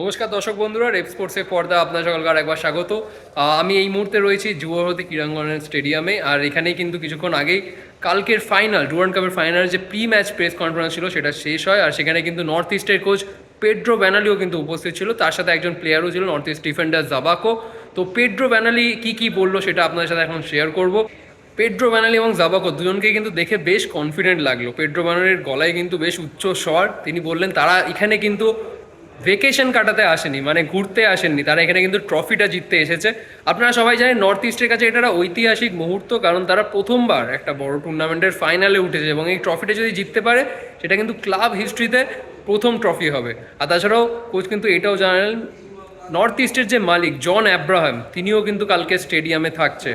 নমস্কার দর্শক বন্ধুরা, রেপ স্পোর্টসের পর্দা আপনার সকলকার একবার স্বাগত। আমি এই মুহূর্তে রয়েছি যুবভারতী ক্রীড়াঙ্গনের স্টেডিয়ামে, আর এখানেই কিন্তু কিছুক্ষণ আগেই কালকের ফাইনাল ডুরান কাপের ফাইনাল যে প্রি ম্যাচ প্রেস কনফারেন্স ছিল, সেটা শেষ হয়, আর সেখানে কিন্তু নর্থ ইস্টের কোচ পেড্রো ব্যানালিও কিন্তু উপস্থিত ছিল, তার সাথে একজন প্লেয়ারও ছিল নর্থ ইস্ট ডিফেন্ডার জাবাকো তো পেড্রো ব্যানালি কি কি বলল সেটা আপনাদের সাথে এখন শেয়ার করব। পেড্রো ব্যানালি এবং জাবাকো দুজনকে কিন্তু দেখে বেশ কনফিডেন্ট লাগল। পেড্রো ব্যানালির গলায় কিন্তু বেশ উচ্চ স্বর, তিনি বললেন, তারা এখানে কিন্তু ভেকেশন কাটাতে আসেনি মানে ঘুরতে আসেননি। তারা এখানে কিন্তু ট্রফিটা জিততে এসেছে। আপনারা সবাই জানেন নর্থ ইস্টের কাছে এটা একটা ঐতিহাসিক মুহূর্ত, কারণ তারা প্রথমবার একটা বড় টুর্নামেন্টের ফাইনালে উঠেছে এবং এই ট্রফিটা যদি জিততে পারে, সেটা কিন্তু ক্লাব হিস্ট্রিতে প্রথম ট্রফি হবে। আর তাছাড়াও কোচ কিন্তু এটাও জানালেন নর্থ ইস্টের যে মালিক জন অ্যাব্রাহাম তিনিও কিন্তু কালকে স্টেডিয়ামে থাকছে।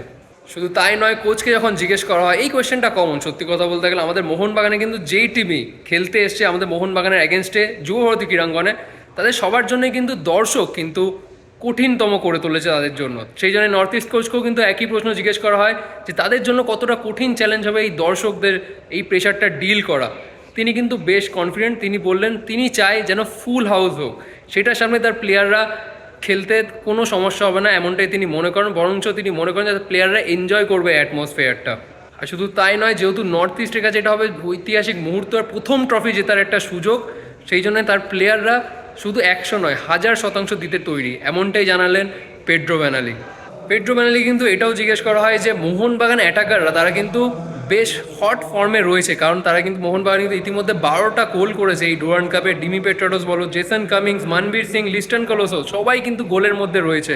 শুধু তাই নয় কোচকে যখন জিজ্ঞেস করা হয়, এই কোয়েশ্চেনটা কমন সত্যি কথা বলতে গেলে আমাদের মোহনবাগানে কিন্তু যেই টিমই খেলতে এসছে, আমাদের মোহনবাগানের অ্যাগেনস্টে যুবভারতী ক্রীড়াঙ্গনে তাদের সবার জন্যই কিন্তু দর্শক কিন্তু কঠিনতম করে তুলেছে তাদের জন্য। সেই জন্য নর্থ ইস্ট কোচকেও কিন্তু একই প্রশ্ন জিজ্ঞেস করা হয় যে তাদের জন্য কতটা কঠিন চ্যালেঞ্জ হবে এই দর্শকদের এই প্রেশারটা ডিল করা। তিনি কিন্তু বেশ কনফিডেন্ট তিনি বললেন, তিনি চায় যেন ফুল হাউস হোক। সেটার সামনে তার প্লেয়াররা খেলতে কোনো সমস্যা হবে না এমনটাই তিনি মনে করেন, বরঞ্চ তিনি মনে করেন যাতে প্লেয়াররা এনজয় করবে অ্যাটমসফিয়ারটা আর শুধু তাই নয়, যেহেতু নর্থ ইস্টের কাছে এটা হবে ঐতিহাসিক মুহূর্ত আর প্রথম ট্রফি জেতার একটা সুযোগ, সেই জন্য তার প্লেয়াররা শুধু একশো নয়, হাজার শতাংশ দিতে তৈরি, এমনটাই জানালেন পেড্রো ব্যানালি। পেড্রো ব্যানালি কিন্তু এটাও জিজ্ঞেস করা হয় যে মোহনবাগান অ্যাটাকাররা, তারা কিন্তু বেশ হট ফর্মে রয়েছে, কারণ তারা কিন্তু মোহনবাগান কিন্তু ইতিমধ্যে বারোটা গোল করেছে এই ডুরান কাপে। ডিমি পেট্রাডোস বলো, জেসন কামিংস, মানবীর সিং, লিস্টন কলোসো, সবাই কিন্তু গোলের মধ্যে রয়েছে।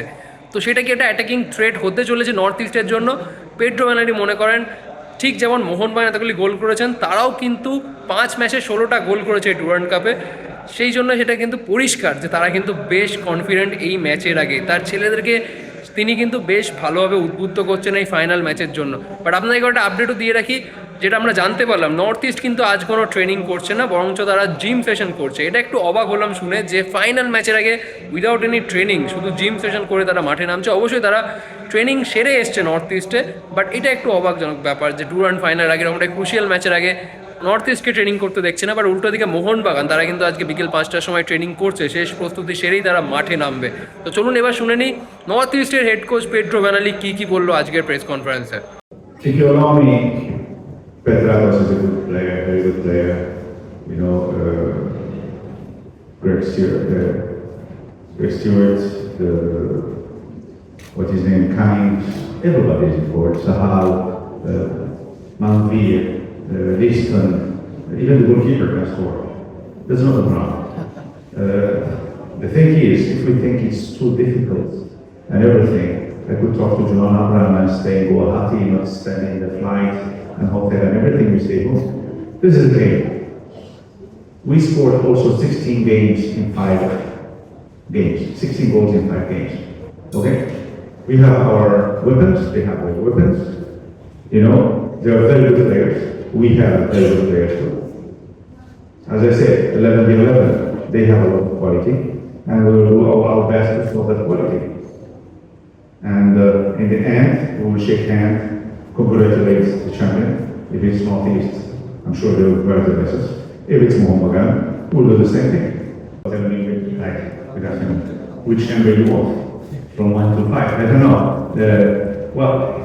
তো সেটা কি একটা অ্যাটাকিং থ্রেট হতে চলেছে নর্থ ইস্টের জন্য? পেড্রো ব্যানারি মনে করেন, ঠিক যেমন মোহনবাগান এতগুলি গোল করেছেন, তারাও কিন্তু পাঁচ ম্যাচে ষোলোটা গোল করেছে এই ডুরান্ড কাপে। সেই জন্য সেটা কিন্তু পরিষ্কার যে তারা কিন্তু বেশ কনফিডেন্ট এই ম্যাচের আগে। তার ছেলেদেরকে তিনি কিন্তু বেশ ভালোভাবে উদ্বুদ্ধ করছেন এই ফাইনাল ম্যাচের জন্য। বাট আপনাদেরকে একটা আপডেটও দিয়ে রাখি, যেটা আমরা জানতে পারলাম নর্থ ইস্ট কিন্তু আজ কোনো ট্রেনিং করছে না, বরঞ্চ তারা জিম সেশন করছে। এটা একটু অবাক হলাম শুনে যে ফাইনাল ম্যাচের আগে উইদাউট এনি ট্রেনিং শুধু জিম সেশন করে তারা মাঠে নামছে। অবশ্যই তারা ট্রেনিং সেরে এসছে নর্থ ইস্টে বাট এটা একটু অবাকজনক ব্যাপার যে ডুরান ফাইনাল আগে একটা ক্রুশিয়াল ম্যাচের আগে নর্থ ইস্টকে ট্রেনিং করতে দেখছে না আবার উল্টো দিকে মোহনবাগান, তারা কিন্তু আজকে বিকেল পাঁচটার সময় ট্রেনিং করছে। শেষ প্রস্তুতি সেরেই তারা মাঠে নামবে। তো চলুন এবার শুনে নিই নর্থ ইস্টের হেড কোচ পেড্রো ব্যানালি কি কি বলল আজকের প্রেস কনফারেন্সে ঠিকই uh, Liston, even the goalkeeper can score. That's not a problem. Uh, the thing is, if we think it's too difficult and everything, I could talk to John Abraham and stay in Guwahati, not spending the flight and hotel and everything we home. This is the thing. We scored also 16 games in five games, 16 goals in five games. Okay? We have our weapons, they have their weapons. You know, they are very good players. We have very good players too. As I said, 11 v 11, they have a lot of quality, and we will do our our best to show that quality. And uh, in the end, we will shake hands, congratulate the champion. If it's Northeast, I'm sure they will wear the message. If it's Mohammedan, we'll do the same thing. Tell me, like, good afternoon. Which number you want? From one to five? I don't know. Uh, well,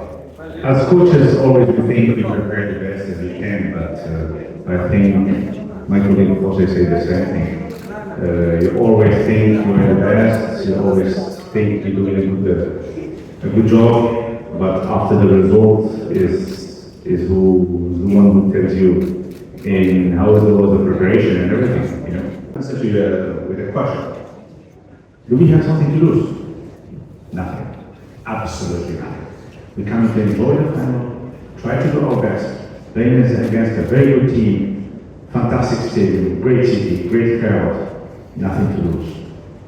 as coaches, always we think we prepare the best as we can, but uh, I think my colleague Jose said the same thing. Uh, you always think you're the best, you always think you're doing a good, uh, a good job, but after the result is is who the one who tells you in how was the, was the preparation and everything. You know, to you with a question. Do we have something to lose? Nothing. Absolutely nothing. We come to enjoy the final, try to do our best, playing against a very good team, fantastic stadium, great city, great crowd, nothing to lose.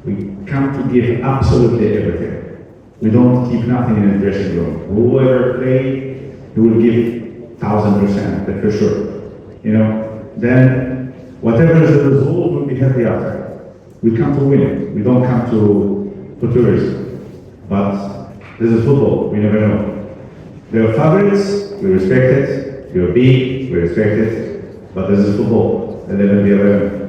We come to give absolutely everything. We don't keep nothing in the dressing room. Whoever play, he will give thousand percent, that's for sure. You know, then whatever is the result, we'll be happy after. We come to win. We don't come to to tourism. But this is football. We never know. They are favorites. We respect it. We were beat, we were respected, but this is football, and there will be a winner.